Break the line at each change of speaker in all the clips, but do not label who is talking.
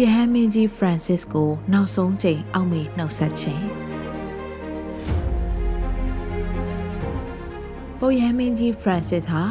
ရဟန်းမင်းကြီး Francis ကိုနောက်ဆုံးချိန်အောက်မေ့နှုတ်ဆက်ခြင်းပုပ်ရဟန်းမင်းကြီး Francis ဟာ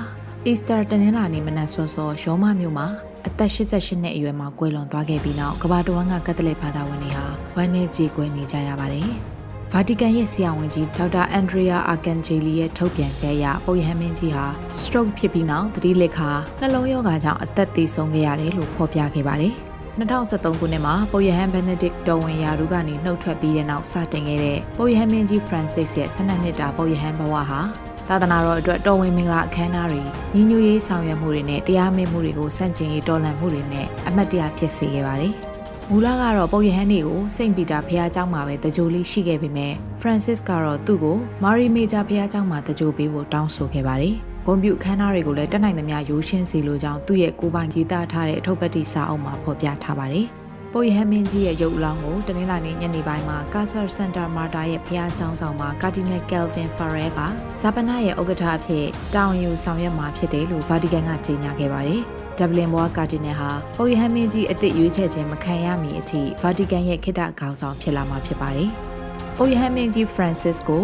Easter တနင်္လာနေ့မနက်စောစောရောမမြို့မှာအသက်88နှစ်အရွယ်မှာကွယ်လွန်သွားခဲ့ပြီးနောက်ကမ္ဘာတော်ကကက်သလစ်ဘာသာဝင်တွေဟာဝမ်းနည်းကြေကွဲနေကြရပါတယ်။ဗာတီကန်ရဲ့ဆရာဝန်ကြီးဒေါက်တာအန်ဒရီယာအာကန်ဂျီလီရဲ့ထုတ်ပြန်ချက်အရပုပ်ရဟန်းမင်းကြီးဟာ stroke ဖြစ်ပြီးနောက်သတိလက်ခါနှလုံးရောဂါကြောင့်အသက်သေဆုံးခဲ့ရတယ်လို့ဖော်ပြခဲ့ပါတယ်။ 2013ခုနှစ်မှာပုပ်ယဟန်ဘန်နဒစ်တော်ဝင်ယာရုကနေနှုတ်ထွက်ပြီးတဲ့နောက်စတင်ခဲ့တဲ့ပုပ်ယဟန်မင်းကြီးဖရန်စစ်ရဲ့12နှစ်တာပုပ်ယဟန်ဘဝဟာသာသနာတော်အတွက်တော်ဝင်မင်္ဂလာအခမ်းအနားတွေညီညွတ်ရေးဆောင်ရွက်မှုတွေနဲ့တရားမဲမှုတွေကိုစန့်ကျင်ရေးတော်လှန်မှုတွေနဲ့အမတ်တရားဖြစ်စေခဲ့ပါတယ်။မူလကတော့ပုပ်ယဟန်တွေကိုစိန့်ပီတာဘုရားကျောင်းမှာပဲတကြိုလေးရှိခဲ့ပေမဲ့ဖရန်စစ်ကတော့သူ့ကိုမာရီမေဂျာဘုရားကျောင်းမှာတကြိုပေးဖို့တောင်းဆိုခဲ့ပါတယ်။ဂုံပြူခန်းနာတွေကိုလည်းတက်နိုင်သမျှရိုးရှင်းစီလိုကြောင်းသူ့ရဲ့ကိုပိုင်ရေးသားထားတဲ့အထုပ်ပတ်တိစာအုပ်မှာဖော်ပြထားပါတယ်။ပုတ်ရဟမင်းကြီးရဲ့ရုပ်အလောင်းကိုတနင်္လာနေ့ညနေပိုင်းမှာ Casa Santa Marta ရဲ့ဖျားကျောင်းဆောင်မှာ Cardinal Calvin Farrell ကဇာပနာရဲ့ဥက္ကဋ္ဌအဖြစ်တောင်းယူဆောင်ရွက်မှာဖြစ်တယ်လို့ Vatican ကကြေညာခဲ့ပါတယ်။ဒဗလင်ဘွားကာဒီနယ်ဟာပုပ်ရဟန်းမင်းကြီးအသစ်ရွေးချယ်ခြင်းမခံရမီအထိဗာတီကန်ရဲ့ခေတ္တခေါင်းဆောင်ဖြစ်လာမှာဖြစ်ပါတယ်။ပုပ်ရဟန်းမင်းကြီး Francis ကို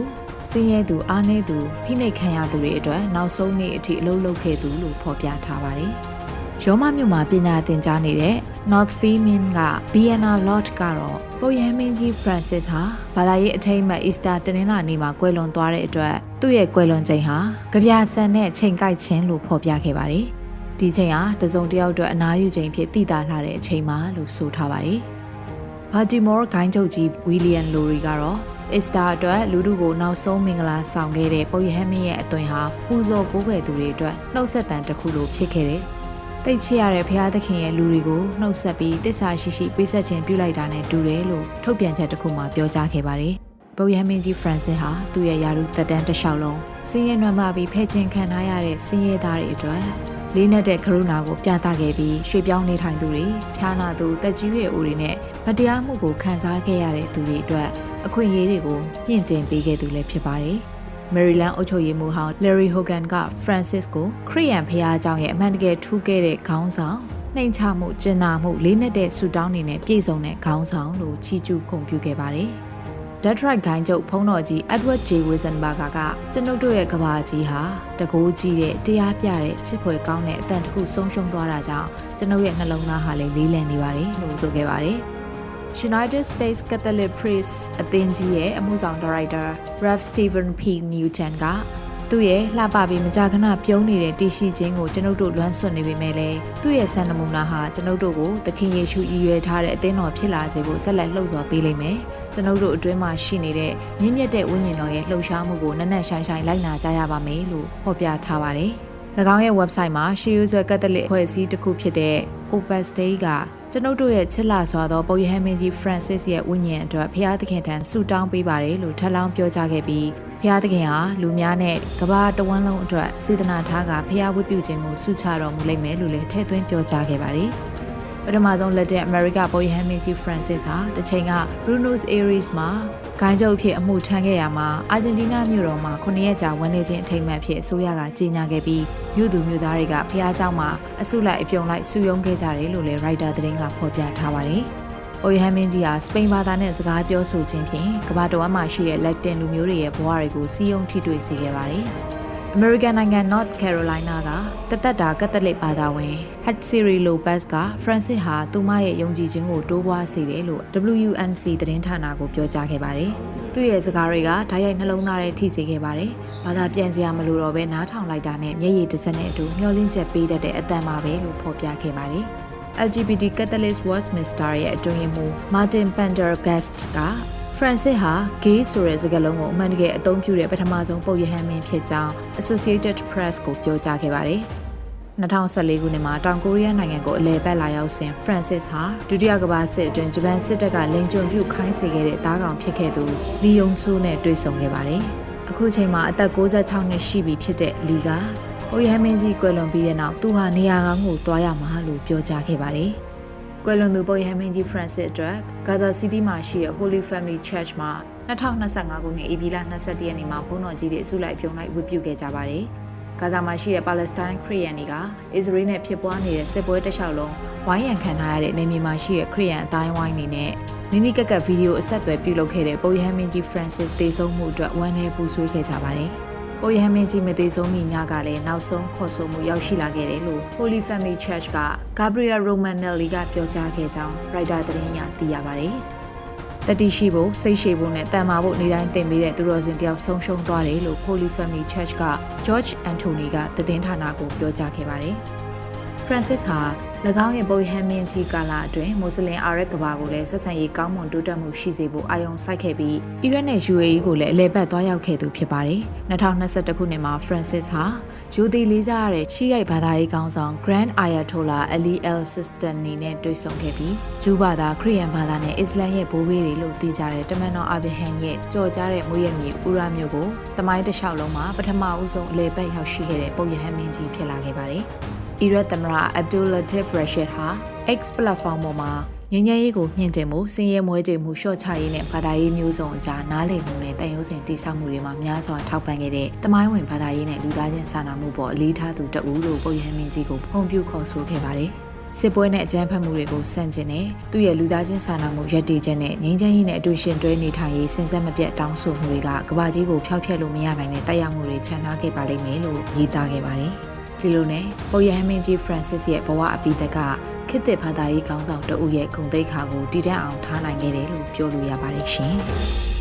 စင်းရဲသူအားနည်းသူဖိနှိပ်ခံရသူတွေအတွက်နောက်ဆုံးနေ့အထိအလုပ်လုပ်ခဲ့သူလို့ဖော်ပြထားပါတယ်။ရောမမြို့မှာပညာသင်ကြားနေတဲ့ North Femin က Vienna Lot ကတော့ပုပ်ရဟန်းမင်းကြီး Francis ဟာဘာသာရေးအထိမ်းအမှတ် Easter တနင်္လာနေ့မှာကွယ်လွန်သွားတဲ့အတွက်သူ့ရဲ့ကွယ်လွန်ချိန်ဟာကြပြဆန်နဲ့ချိန်ကိုက်ခြင်းလို့ဖော်ပြခဲ့ပါတယ်။ဒီချိန်ဟာတစုံတစ်ယောက်အတွက်အနားယူချိန်ဖြစ်တည်တာလှတဲ့အချိန်မှာလို့ဆိုထားပါတယ်။ Baltimore ဂိုင်းချုပ်ကြီး William Lowry ကတော့ အစ္စတာအတွက်လူထုကိုနောက်ဆုံးမင်္ဂလာဆောင်ခဲ့တဲ့ပုပ်ရဟန်းမင်းရဲ့အသွင်ဟာပူဇော်ကိုးကွယ်သူတွေအတွက်နှုတ်ဆက်တန်တစ်ခုလိုဖြစ်ခဲ့တယ်။တိတ်ချရတဲ့ဘုရားသခင်ရဲ့လူတွေကိုနှုတ်ဆက်ပြီးတစ္ဆာရှိရှိပေးဆက်ခြင်းပြုလိုက်တာနဲ့တူတယ်လို့ထုတ်ပြန်ချက်တစ်ခုမှာပြောကြားခဲ့ပါတယ်။ပုပ်ရဟန်းမင်းကြီးဖရန်စစ်ဟာသူ့ရဲ့ယာရုသက်တမ်းတစ်လျှောက်လုံးစင်းရဲနွမ်းပါပြီးဖဲ့ခြင်းခံထားရတဲ့စင်းရဲသားတွေအတွက်လေးနက်တဲ့ကရုဏာကိုပြသခဲ့ပြီးရွှေပြောင်းနေထိုင်သူတွေဖျားနာသူတက်ကြီးရဲ့အိုတွေနဲ့မတရားမှုကိုခံစားခဲ့ရတဲ့သူတွေအတွက် အခွင့်အရေးတွေကိုမြင့်တင်ပေးခဲ့သူလည်းဖြစ်ပါတယ်။ Maryland အုပ်ချုပ်ရေးမှူးဟောင်း Larry Hogan က Francis ကိုခရီးယန်ဖျားเจ้าရဲ့အမှန်တကယ်ထူးခဲ့တဲ့ခေါင်းဆောင်နှိမ်ချမှုကျင်နာမှုလေးနက်တဲ့ဆူတောင်းနေနဲ့ပြည့်စုံတဲ့ခေါင်းဆောင်လို့ချီးကျူးဂုဏ်ပြုခဲ့ပါတယ်။ Detroit ဂိုင်းချုပ်ဖုံးတော်ကြီး Edward J. Weisenberger ကကျွန်ုပ်တို့ရဲ့ကဘာကြီးဟာတကိုးကြီးတဲ့တရားပြတဲ့ချစ်ဖွယ်ကောင်းတဲ့အတန်တခုဆုံးရှုံးသွားတာကြောင့်ကျွန်ုပ်ရဲ့နှလုံးသားဟာလည်းလေးလံနေပါတယ်လို့ပြောခဲ့ပါတယ်။ United States Catholic Priests အသင်းကြီးရဲ့အမှုဆောင်ဒါရိုက်တာ Rev Stephen P Newton ကသူ့ရဲ့လှပပြီးမကြာခဏပြုံးနေတဲ့တရှိခြင်းကိုကျွန်ုပ်တို့လွမ်းဆွနေပေမဲ့လည်းသူ့ရဲ့ဆန္ဒမူနာဟာကျွန်ုပ်တို့ကိုသခင်ယေရှုရည်ရွယ်ထားတဲ့အသင်းတော်ဖြစ်လာစေဖို့ဆက်လက်လှုပ်ဆော်ပေးလိမ့်မယ်။ကျွန်ုပ်တို့အတွင်းမှာရှိနေတဲ့မြင့်မြတ်တဲ့ဝိညာဉ်တော်ရဲ့လှုပ်ရှားမှုကိုနက်နက်ရှိုင်းရှိုင်းလိုက်နာကြရပါမယ်လို့ဖော်ပြထားပါတယ်။၎င်းရဲ့ website မှာရှေးရိုးဆွဲကက်သလစ်အဖွဲ့အစည်းတစ်ခုဖြစ်တဲ့ Opus Dei က ကျွန်ုပ်တို့ရဲ့ချစ်လာစွာသောပုပ်ရဟန်းမင်းကြီး Francis ရဲ့ဝိညာဉ်အတွက်ဖခင်သခင်ထံဆုတောင်းပေးပါတယ်လို့ထပ်လောင်းပြောကြားခဲ့ပြီးဖခင်သခင်ဟာလူများနဲ့ကမ္ဘာတဝန်းလုံးအတွက်စေတနာထားကဖခင်ဝတ်ပြုခြင်းကိုဆုချတော်မူလိမ့်မယ်လို့လည်းထည့်သွင်းပြောကြားခဲ့ပါတယ် ပထမဆုံးလက်တဲ့အမေရိကပုပ်ရဟန်းမင်းကြီး Francis ဟာတစ်ချိန်က Buenos Aires မှာဂိုင်းချုပ်ဖြစ်အမှုထမ်းခဲ့ရမှာအာဂျင်တီးနားမြို့တော်မှာ9ရက်ကြာဝန်နေခြင်းအထိမ်းအမှတ်ဖြစ်အစိုးရကကြေညာခဲ့ပြီးမြို့သူမြို့သားတွေကဖះเจ้าမှာအစုလိုက်အပြုံလိုက်စုယုံခဲ့ကြတယ်လို့လည်း writer သတင်းကဖော်ပြထားပါတယ်။အိုယဟန်မင်းကြီးဟာစပိန်ဘာသာနဲ့စကားပြောဆိုခြင်းဖြင့်ကမ္ဘာတော်မှာရှိတဲ့လက်တင်လူမျိုးတွေရဲ့ဘဝတွေကိုစီးယုံထိတွေ့စေခဲ့ပါတယ်။ အမေရိကန်နိုင်ငံ North Carolina ကတသက်တာကက်သလစ်ဘာသာဝင် Hatsiri Lopez က Francis ဟာသူမရဲ့ယုံကြည်ခြင်းကိုတိုးပွားစေတယ်လို့ WUNC သတင်းဌာနကိုပြောကြားခဲ့ပါတယ်။သူ့ရဲ့စကားတွေကဓာတ်ရိုက်နှလုံးသားထဲထိစေခဲ့ပါတယ်။ဘာသာပြန်စရာမလိုတော့ဘဲနားထောင်လိုက်တာနဲ့မျက်ရည်တစ်စက်နဲ့အတူမျောလင့်ချက်ပေးတတ်တဲ့အတန်ပါပဲလို့ဖော်ပြခဲ့ပါတယ်။ LGBT Catholic Westminster ရဲ့အတွင်းမှု Martin Pendergast က Francis ဟာ gay ဆိုတဲ့စကားလုံးကိုအမှန်တကယ်အသုံးပြုတဲ့ပထမဆုံးပုပ်ရဟန်းမင်းဖြစ်ကြောင်း Associated Press ကိုပြောကြားခဲ့ပါတယ်။2014ခုနှစ်မှာတောင်ကိုရီးယားနိုင်ငံကိုအလဲပတ်လာရောက်စဉ် Francis ဟာဒုတိယကမ္ဘာစစ်အတွင်းဂျပန်စစ်တပ်ကလိန်ကျွံပြုခိုင်းစေခဲ့တဲ့တားကောင်ဖြစ်ခဲ့သူလီယုံချူနဲ့တွေ့ဆုံခဲ့ပါတယ်။အခုချိန်မှာအသက်66နှစ်ရှိပြီဖြစ်တဲ့လီကပုပ်ရဟန်းမင်းကြီးကွယ်လွန်ပြီးတဲ့နောက်သူဟာနေရာကောင်းကိုတွားရမှာလို့ပြောကြားခဲ့ပါတယ်။ ကွယ်လွန်သူပုပ်ရဟန်းမင်းကြီး Francis အတွက်ဂါဇာစီးတီးမှာရှိတဲ့ Holy Family Church မှာ2025ခုနှစ်ဧပြီလ22ရက်နေ့မှာဘုန်းတော်ကြီးတွေအစုလိုက်ပြုံလိုက်ဝတ်ပြုခဲ့ကြပါတယ်။ဂါဇာမှာရှိတဲ့ပါလက်စတိုင်းခရီးယန်တွေကအစ္စရေးနဲ့ဖြစ်ပွားနေတဲ့စစ်ပွဲတစ်လျှောက်လုံးဝိုင်းရံခံထားရတဲ့နေမြေမှာရှိတဲ့ခရီးယန်အတိုင်းဝိုင်းနေနဲ့နိနိကက်ကက်ဗီဒီယိုအဆက်အသွယ်ပြုလုပ်ခဲ့တဲ့ပုပ်ယဟန်မင်းကြီး Francis တေဆုံးမှုအတွက်ဝမ်းနည်းပူဆွေးခဲ့ကြပါတယ်။ ပုပ်ယဟန်မင်းကြီးမတေဆုံးမီညကလည်းနောက်ဆုံးခေါ်ဆိုမှုရောက်ရှိလာခဲ့တယ်လို့ Holy Family Church က Gabriel Romanelli ကပြောကြားခဲ့ကြောင်း Reuters သတင်းအရသိရပါတယ်။တတိရှိဖို့စိတ်ရှိဖို့နဲ့တန်မာဖို့နေတိုင်းသင်ပေးတဲ့သူတော်စင်တယောက်ဆုံးရှုံးသွားတယ်လို့ Holy Family Church က George Anthony ကသတင်းဌာနကိုပြောကြားခဲ့ပါတယ်။ Francis ဟာ၎င်းရဲ့ပုပ်ဟန်မင်းကြီးကာလအတွင်းမွတ်စလင်အာရက်ကဘာကိုလည်းဆက်ဆံရေးကောင်းမွန်တိုးတက်မှုရှိစေဖို့အာရုံစိုက်ခဲ့ပြီးအီရတ်နဲ့ UAE ကိုလည်းအလဲပတ်သွားရောက်ခဲ့သူဖြစ်ပါတယ်။2021ခုနှစ်မှာ Francis ဟာယူဒီလေးစားရတဲ့ရှီရိုက်ဘာသာရေးခေါင်းဆောင် Grand Ayatollah Ali al-Sistani နဲ့တွေ့ဆုံခဲ့ပြီးဂျူးဘာသာခရစ်ယာန်ဘာသာနဲ့အစ္စလာမ်ရဲ့ဘိုးဘေးတွေလို့သိကြတဲ့တမန်တော်အာဘဟန်ရဲ့ကြော်ကြားတဲ့မွေးရမြေဥရမျိုးကိုတမိုင်းတစ်လျှောက်လုံးမှာပထမဦးဆုံးအလဲပတ်ရောက်ရှိခဲ့တဲ့ပုပ်ယဟန်မင်းကြီးဖြစ်လာခဲ့ပါတယ်။ အီရတ်သမ္မတအဗ်ဒူလာတစ်ရရှစ်ဟာ X platform ပေါ်မှာငញ្ញရေးကိုမြင့်တင်မှုစင်ရဲမွဲတေမှုရှော့ချရေးနဲ့ဘာသာရေးမျိုးစုံအကြားနားလည်မှုနဲ့တန်ရုံးစင်တိစောက်မှုတွေမှာများစွာထောက်ပံ့ခဲ့တဲ့တမိုင်းဝင်ဘာသာရေးနဲ့လူသားချင်းစာနာမှုပေါ်အလေးထားသူတအူးလို့ပုပ်ရဟန်းမင်းကြီးကိုပုံပြုခေါ်ဆိုခဲ့ပါတယ်။စစ်ပွဲနဲ့အကြမ်းဖက်မှုတွေကိုဆန့်ကျင်တဲ့သူ့ရဲ့လူသားချင်းစာနာမှုရည်တည်ချက်နဲ့ငြိမ်းချမ်းရေးနဲ့အတူရှင်တွဲနေထိုင်ရေးစဉ်ဆက်မပြတ်တောင်းဆိုမှုတွေကကမ္ဘာကြီးကိုဖျောက်ဖျက်လို့မရနိုင်တဲ့တိုက်ရောက်မှုတွေခြံထားခဲ့ပါလိမ့်မယ်လို့ရည်သားခဲ့ပါတယ်။ ဒီလိုနဲ့ပုပ်ရဟန်းမင်းကြီး Francis ရဲ့ဘဝအပိသက်ကခေတ်သစ်ဘာသာရေးခေါင်းဆောင်တဦးရဲ့ဂုဏ်သိက္ခာကိုတည်တံ့အောင်ထားနိုင်ခဲ့တယ်လို့ပြောလို့ရပါတယ်ရှင်။